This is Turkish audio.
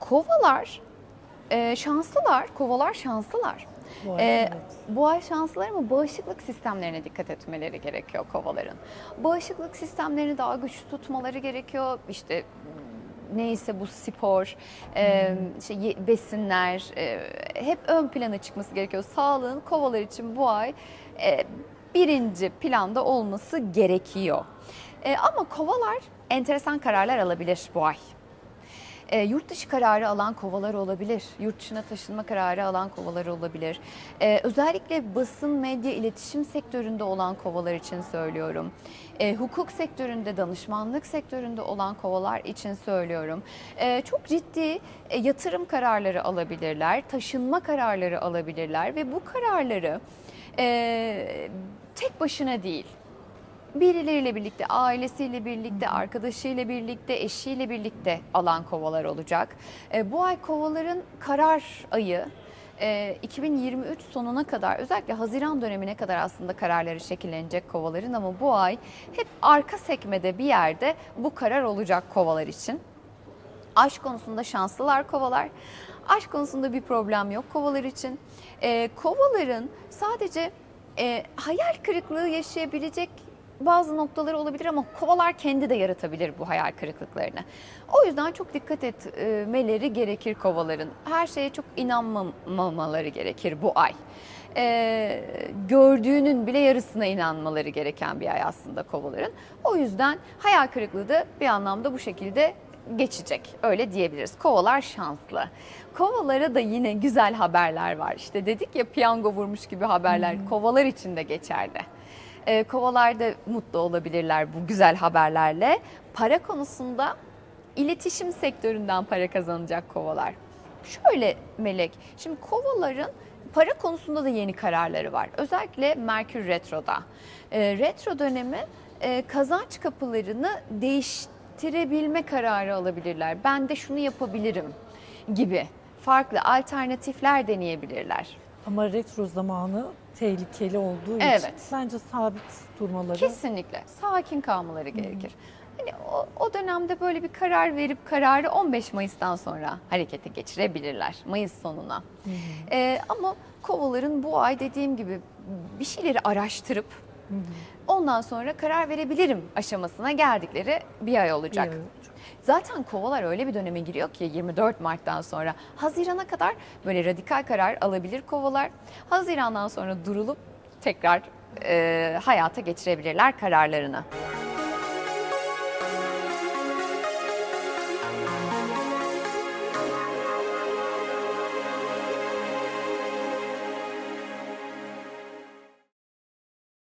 Kovalar e, şanslılar, kovalar şanslılar. Bu ay, Ee, evet. bu ay şanslılar ama bağışıklık sistemlerine dikkat etmeleri gerekiyor kovaların. Bağışıklık sistemlerini daha güçlü tutmaları gerekiyor. İşte neyse bu spor, e, şey, ye- besinler e, hep ön plana çıkması gerekiyor. Sağlığın kovalar için bu ay e, birinci planda olması gerekiyor. E, ama kovalar enteresan kararlar alabilir bu ay. E, yurt dışı kararı alan kovalar olabilir. Yurt dışına taşınma kararı alan kovalar olabilir. E, özellikle basın, medya, iletişim sektöründe olan kovalar için söylüyorum. E, hukuk sektöründe, danışmanlık sektöründe olan kovalar için söylüyorum. E, çok ciddi e, yatırım kararları alabilirler, taşınma kararları alabilirler ve bu kararları e, tek başına değil, birileriyle birlikte, ailesiyle birlikte, arkadaşıyla birlikte, eşiyle birlikte alan kovalar olacak. E, bu ay kovaların karar ayı. e, 2023 sonuna kadar özellikle Haziran dönemine kadar aslında kararları şekillenecek kovaların ama bu ay hep arka sekmede bir yerde bu karar olacak kovalar için. Aşk konusunda şanslılar kovalar. Aşk konusunda bir problem yok kovalar için. Ee, kovaların sadece e, hayal kırıklığı yaşayabilecek bazı noktaları olabilir ama kovalar kendi de yaratabilir bu hayal kırıklıklarını. O yüzden çok dikkat etmeleri gerekir kovaların. Her şeye çok inanmamaları gerekir bu ay. Ee, gördüğünün bile yarısına inanmaları gereken bir ay aslında kovaların. O yüzden hayal kırıklığı da bir anlamda bu şekilde geçecek. Öyle diyebiliriz. Kovalar şanslı. Kovalara da yine güzel haberler var. İşte dedik ya piyango vurmuş gibi haberler kovalar için de geçerli. Ee, kovalar da mutlu olabilirler bu güzel haberlerle. Para konusunda iletişim sektöründen para kazanacak kovalar. Şöyle Melek, şimdi kovaların para konusunda da yeni kararları var. Özellikle Merkür Retro'da. Ee, retro dönemi e, kazanç kapılarını değiştirebilme kararı alabilirler. Ben de şunu yapabilirim gibi farklı alternatifler deneyebilirler. Ama retro zamanı tehlikeli olduğu Evet. için bence sabit durmaları Kesinlikle sakin kalmaları gerekir. Hani o, o dönemde böyle bir karar verip kararı 15 Mayıs'tan sonra harekete geçirebilirler Mayıs sonuna. Ee, ama kovaların bu ay dediğim gibi bir şeyleri araştırıp ondan sonra karar verebilirim aşamasına geldikleri bir ay olacak. Bir ay olacak. Zaten kovalar öyle bir döneme giriyor ki 24 Mart'tan sonra Haziran'a kadar böyle radikal karar alabilir kovalar. Haziran'dan sonra durulup tekrar e, hayata geçirebilirler kararlarını.